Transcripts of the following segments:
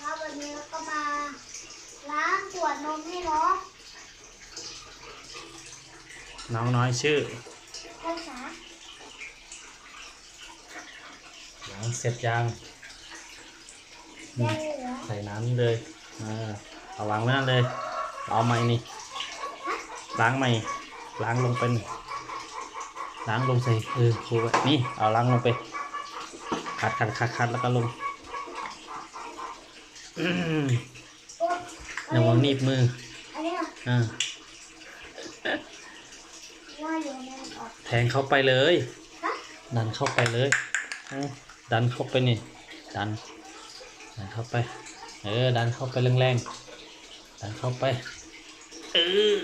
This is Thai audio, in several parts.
ครับวันนี้เราก็มาล้างขวดนมให้น้องน้องน้อยชื่อรักษาล้างเสร็จยังได้เหรอใส่น้ำนี่เลยอ่าเอาวางไว้นั่นเลย เอาใหม่นี่ล้างใหม่ล้างลงเป็นล้างลงใส่เออครูไว้นี่เอาล้างลงไปคัดคัดคัดคัดแล้วก็ลงอืมโอ๊ย ระวังหนีบมืออันนี้อะอ่าว่าอยู่ในออกแทงเข้าไปเลยฮะดันเข้าไปเลยอืมดันเข้าไปนี่ ดัน ดันเข้าไป เออ ดันเข้าไปแรงๆ ดันเข้าไป เออ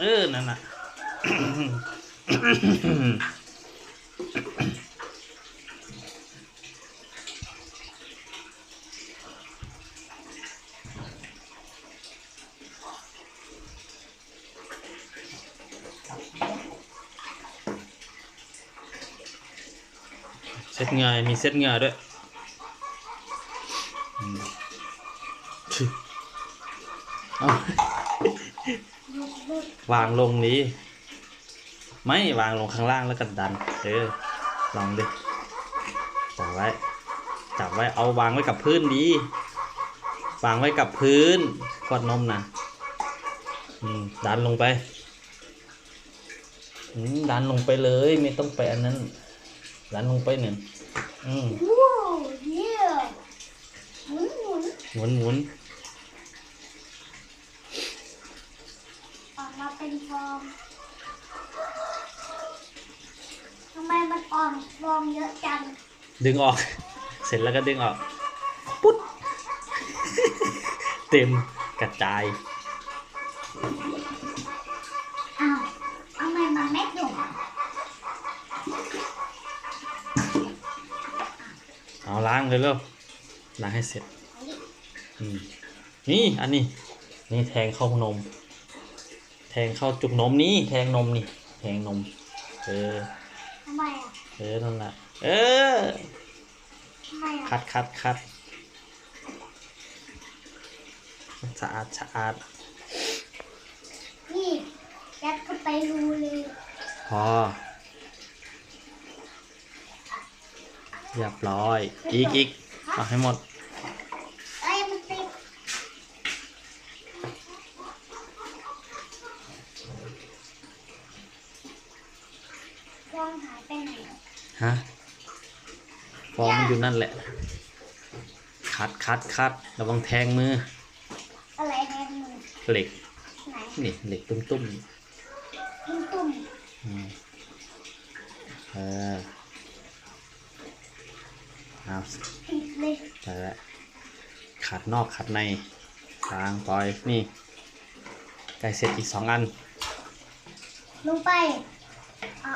เออ นั่นน่ะ เซ็ตเหงยมีเซ็ตเหงยด้วยเอาวางลงนี้ ไม่วางลงข้างล่างแล้วก็ดัน เออ ลองดิจับไว้ จับไว้ เอาวางไว้กับพื้นดี วางไว้กับพื้นขวดนมนะอืมดันลงไปอืมดันลงไปเลย ไม่ต้องไปอันนั้น ดันลงไปเนี่ยอืมว้าวเยี่ยมหมุนหมุนหมุนหมุนออกมาเป็นฟอง ทำไมมันออกฟองเยอะจัง ดึงออก เสร็จแล้วก็ดึงออก ปุ๊ดเต็มกระจายอ้าวทำไมมันไม่ดุ เอา ล้างเลยเร็วล้างให้เสร็จอันนี้อืมนี่อันนี้ นี่แทงเข้านม แทงเข้าจุกนมนี่แทงนมนี่ แทงนม เออทำไมอะเออนั่นแหละเออทำไมอะคัดคัดคัดสะอาดสะอาดนี่ยัดเข้าไปรูเลยพอ เรียบร้อย อีกอีกเอาให้หมดไอ้ยมันติดฟองหายไปไหนฮะ ฟองมันอยู่นั่นแหละ คัดคัดคัดระวังแทงมือ อะไรแทนมือเหล็ก ไหนนี่เหล็กตุ้มตุ้ม ตุ้มตุ้มๆ อืมเออเอา ติด เลยแต่ละขัดนอกขัดในกลางปล่อยนี่ใกล้เสร็จอีกสองอัน ลงไปอะ